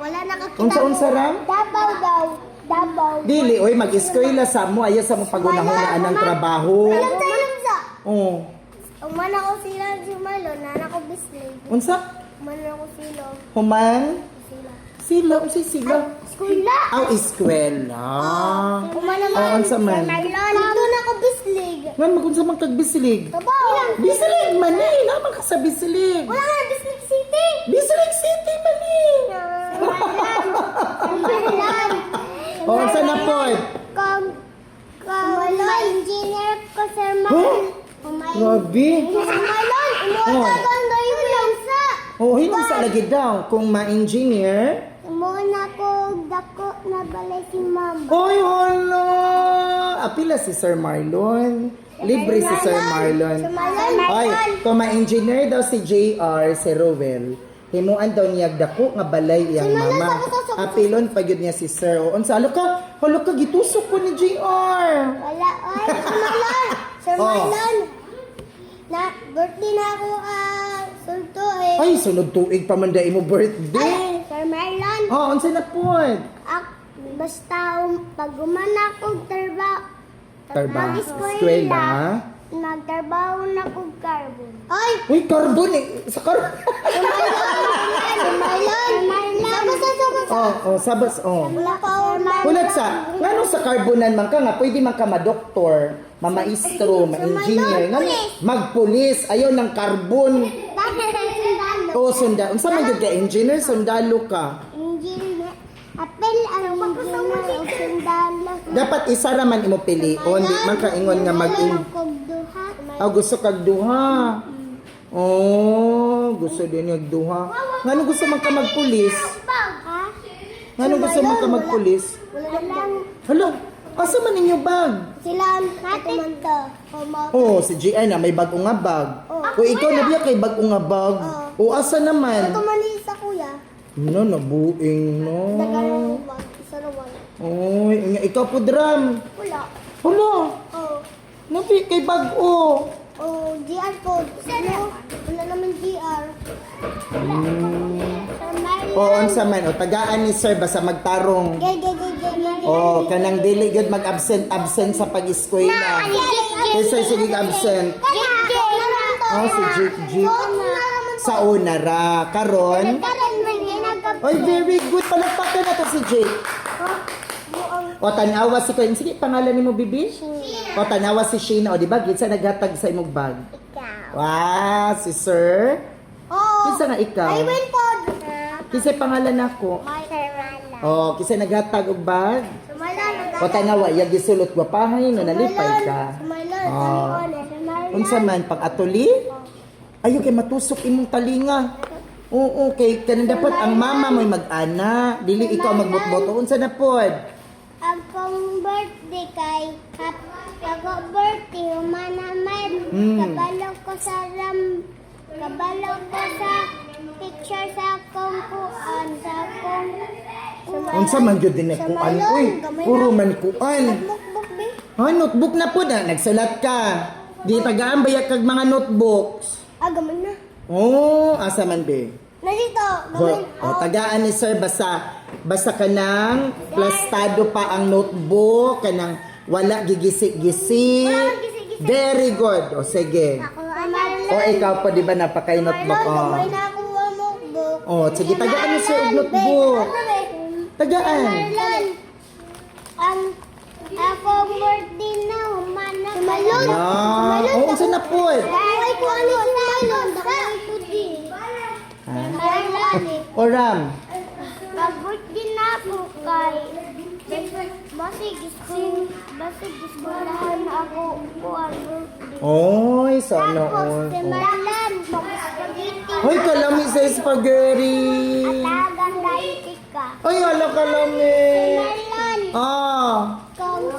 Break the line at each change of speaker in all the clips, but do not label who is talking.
wala nakakita.
Unsa unsa ram?
Dabaw daw. Dabaw.
Dili oy mag-eskwela sa mo ayo sa mo pagunahon ng trabaho.
Alam sa alam sa.
Oh.
Umana ko sila si Marlo, nana ko bislig.
Unsa?
Umana ko sila.
Human?
Sila.
Sila unsa sila?
Skula.
Aw eskwela.
Umana
Oh, unsa man?
Dito na ko bislig.
Ngan magunsa man kag bisilig?
Kabaw.
Bisilig man eh, naman ka sa bisilig.
Wala nga bislig city.
Bisilig City man eh.
Marlon.
Oh, unsa na pod?
Kag kag may engineer ko sir
Huh?
Marlon. Umay.
Grabe.
Sir Marlon,
Oh.
inuutagan daw yung sa.
Oh, hinong sa lagi daw kung ma-engineer.
Muna ko dako na balay si ma'am.
Hoy, hala! Apila si Sir Marlon. Libre si Sir Marlon. Ay, kung ma-engineer daw si JR, si Rowell, himuan daw niya dako nga balay iyang mama. Apilon pa yun niya si Sir. O, unsa, alo ka, halo ka, gitusok ko ni JR.
Wala, ay, Sir Marlon. Sir
Oh.
Marlon. Na, birthday na ako, ah, sulto eh.
Ay, sunod tuig pa man mo birthday.
Sir Marlon.
Oh, unsa na pod?
Ak, basta um, pag umana ko trabaho,
Tarba.
mag-eskwela,
Eskwela.
Nagtrabaho na ko carbon. Ay!
Uy, carbon eh. Sa carbon.
Marlon! Sir Marlon! Sama sa sama sa.
oh, oh, sabas, oh.
Wala pa ako, Marlon.
Ulat sa, ngano sa carbonan man ka nga, pwede man ka ma-doktor, ma-maestro, ma-engineer, nga magpulis, ayaw ng carbon.
Bakit ang sundalo?
O, sunda, unsa man gyud ka engineer, sundalo ka.
Engineer. Apel ang engineer o sundalo.
Dapat isa ra man imo pilion, di man ka ingon nga mag. Ah, gusto kag duha. Oh, gusto din yung duha. Ngano gusto man ka magpulis? Ngano gusto man ka magpulis?
Wala.
Hala, asa man ninyo bag?
Sila natin man to.
Oh, si GI na may bago nga bag. O ikaw na biya kay bago nga bag. O asa naman?
Ito man sa kuya.
No, nabuing no.
Isa wag.
Oy, ikaw po drum.
Wala.
Hala,
Oh.
Nabi kay bag o.
Oh, GR po. Ano? Wala naman GR. Sir Marlon.
O unsa man o tagaan ni sir basta magtarong.
Gay, gay, gay, gay, gay.
O kanang dili gud mag-absent absent sa pag-eskwela. Kaysa sige absent. Oh, si Jake Jake. Sa una ra karon. Oy, very good. Palagpakan na to si Jake. O tanawa si Kain. Sige, pangalan ni mo, bibi? O tanawa si Sheena. O di ba, gitsa naghatag sa imong bag. Wow, si Sir.
Oh,
Kinsa nga ikaw?
I win po.
Kinsa pangalan nako?
Sir Marlon.
O, kinsa naghatag og bag?
Sir Marlon.
O tanawa, iya gisulot gwapahay no nalipay ka.
Sir Marlon.
Oh. Unsa man pag atuli? Ayo kay matusok imong talinga. Oo, kay kanang dapat ang mama mo'y mag-ana, dili ikaw magbotboto. Unsa na pod?
Akong birthday kay hap- ako birthday humana man
Mm.
kabalo ko sa ram kabalo ko sa picture sa akong kuan sa akong
Unsa man gyud din kuan uy? Puro man kuan. Ha, notebook na pod ah. Nagsulat ka. Di tagaan ba kag mga notebooks?
Ah, gaman na.
Oh, asa man be?
Nandito,
So,
gaman.
oh, tagaan ni sir basta basta kanang plastado pa ang notebook kanang wala gigisi-gisi. Very good. O sige.
Ako.
O ikaw pa di ba napakay notebook?
Marlon,
Oh.
ako.
Oh, sige tagaan sir og notebook. Tagaan.
Marlon. Ang akong birthday na humana. Malon.
Ah, oh, unsa na pod?
Ay, ko ano si Malon. Dakay ko kay Basig gusto, basig ako kuan.
Oy, sana all.
mag-spaghetti.
Hoy, kalami sa spaghetti.
Atagan dahil ka.
Ay, ala kalami. Ah.
kung,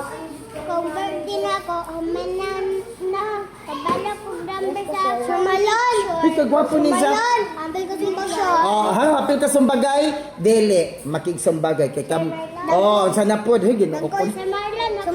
kung birthday na ako, umanan na. Kabala ko dambe sa sa Malon.
Uy, kagwapo ni Zach.
Ambil ko Basyo.
Oh, ha, hapil ka sumbagay? Dili, makig sumbagay kay kam. Oh, sana pod, hey, ginoo ko.
Sa Marlon, ako